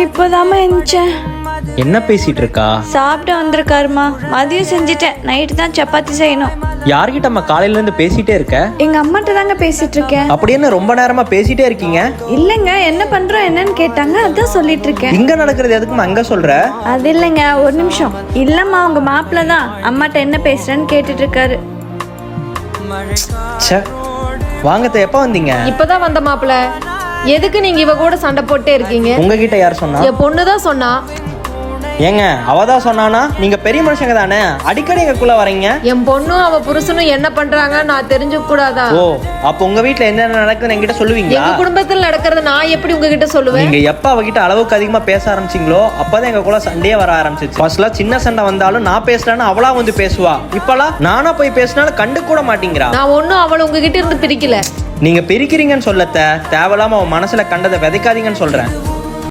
இப்போதாம்மா எந்திரிச்சேன். என்ன பேசிட்டு இருக்கா சாப்பிட வந்திருக்காருமா. மதியம் செஞ்சுட்டேன். நைட்டு தான் சப்பாத்தி செய்யணும். யார்கிட்டம்மா காலையில இருந்து பேசிட்டே இருக்க? எங்க அம்மாட்ட தாங்க பேசிட்டு இருக்கேன். அப்படி என்ன ரொம்ப நேரமா பேசிட்டே இருக்கீங்க? இல்லைங்க என்ன பண்றோம் என்னன்னு கேட்டாங்க. அதான் சொல்லிட்டு இருக்கேன். இங்க நடக்கிறது எதுக்குமா அங்க சொல்ற? அது இல்லைங்க ஒரு நிமிஷம். இல்லம்மா உங்க மாப்பிள்ள தான். அம்மாட்ட என்ன பேசுறேன்னு கேட்டுட்டு இருக்காரு. வாங்கத்த எப்ப வந்தீங்க? இப்பதான் வந்த மாப்பிள எதுக்கு நீங்க இவ கூட சண்டை போட்டே இருக்கீங்க? உங்ககிட்ட யார் சொன்னா? என் பொண்ணு தான் சொன்னா. ஏங்க அவதான் சொன்னானா? நீங்க பெரிய மனுஷங்க தானே? அடிக்கடி எங்கக்குள்ள வரீங்க? என் பொண்ணும் அவ புருஷனும் என்ன பண்றாங்க நான் தெரிஞ்சுக்க கூடாதா ஓ அப்ப உங்க வீட்ல என்னென்ன நடக்குதுன்னு என்கிட்ட சொல்லுவீங்களா? எங்க குடும்பத்துல நடக்கிறத நான் எப்படி உங்ககிட்ட சொல்லுவேன்? நீங்க எப்ப அவகிட்ட அளவுக்கு அதிகமா பேச ஆரம்பிச்சீங்களோ அப்பதான் எங்க கூட சண்டையே வர ஆரம்பிச்சிச்சு. ஃபர்ஸ்ட்ல சின்ன சண்டை வந்தாலும் நான் பேசுறேன்னு அவளா வந்து பேசுவா. இப்பலாம் நானா போய் பேசினாலும் கண்டு கூட மாட்டேங்கிறா. நான் ஒன்னும் அவளை உங்ககிட்ட இருந்து பிரிக்கல. நீங்க பிரிக்கிறீங்கன்னு சொல்லத்த தேவையில்லாம அவன் மனசுல கண்டதை விதைக்காதீங்கன்னு சொல்றேன்.